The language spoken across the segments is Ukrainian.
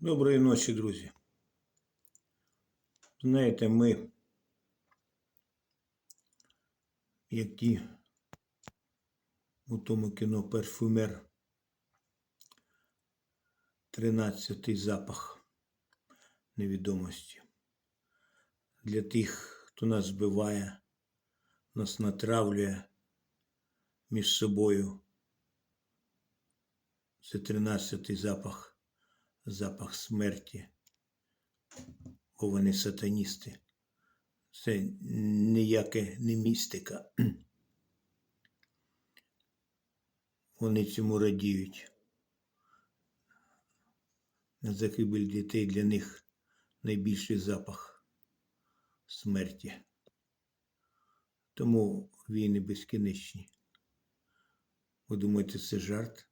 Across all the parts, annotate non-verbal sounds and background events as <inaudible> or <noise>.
Доброї ночі, друзі. Знаєте, ми, як у тому кіно парфюмер, тринадцятий запах невідомості. Для тих, хто нас збиває, нас натравлює між собою. Це тринадцятий запах запах смерті, бо вони сатаністи. Це ніяке не містика. <clears throat> Вони цьому радіють. Загибель дітей для них найбільший запах смерті. Тому війни безкінечні. Ви думаєте, це жарт?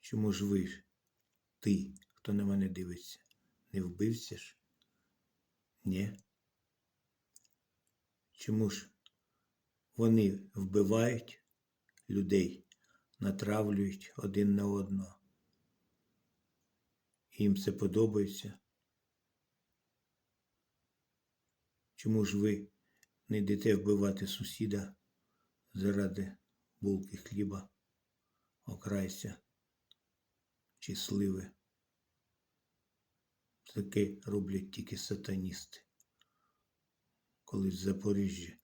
Чому ж ви ти, хто на мене дивиться, не вбився ж? Ні. Чому ж вони вбивають людей, натравлюють один на одного? Їм це подобається? Чому ж ви не йдете вбивати сусіда заради булки хліба, окрайся? Чи сливи. Таке роблять тільки сатаністи. Колись в Запоріжжі,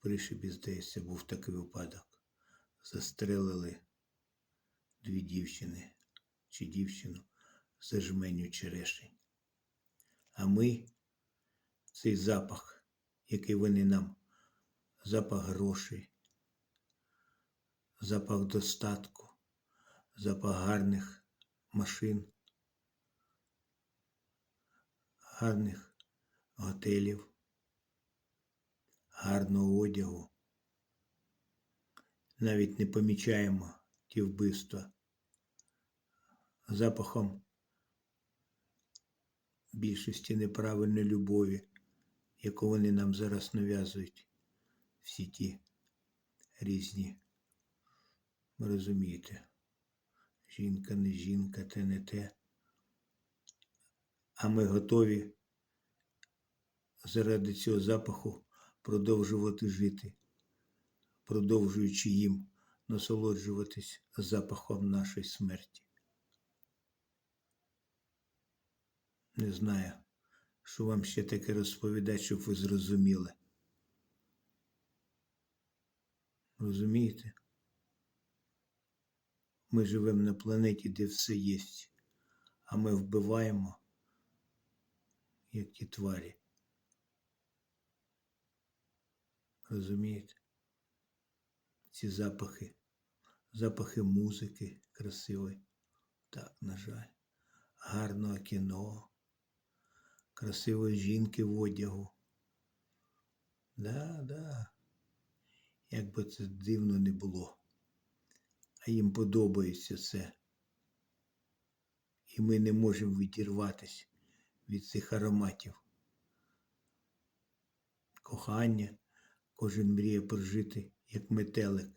Пришибі, здається, був такий випадок. Застрелили дві дівчини чи дівчину за жменю черешень. А ми цей запах, який вони нам, запах грошей, запах достатку запах гарних машин, гарних готелів, гарного одягу. Навіть не помічаємо ті вбивства запахом більшості неправильної любові, яку вони нам зараз нав'язують всі ті різні. Ви розумієте жінка, не жінка, те не те. А ми готові заради цього запаху продовжувати жити, продовжуючи їм насолоджуватись запахом нашої смерті. Не знаю, що вам ще таке розповідати, щоб ви зрозуміли. Розумієте? Ми живемо на планеті, де все є, а ми вбиваємо, як ті тварі. Розумієте? Ці запахи, запахи музики красивої. Так, на жаль, гарного кіно, красивої жінки в одягу. Да, да. Як би це дивно не було а їм подобається це. І ми не можемо відірватися від цих ароматів. Кохання кожен мріє прожити, як метелик,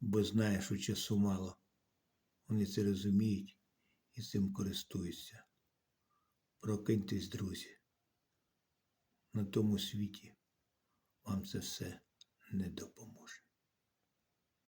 бо знає, що часу мало. Вони це розуміють і цим користуються. Прокиньтесь, друзі. На тому світі вам це все не допоможе.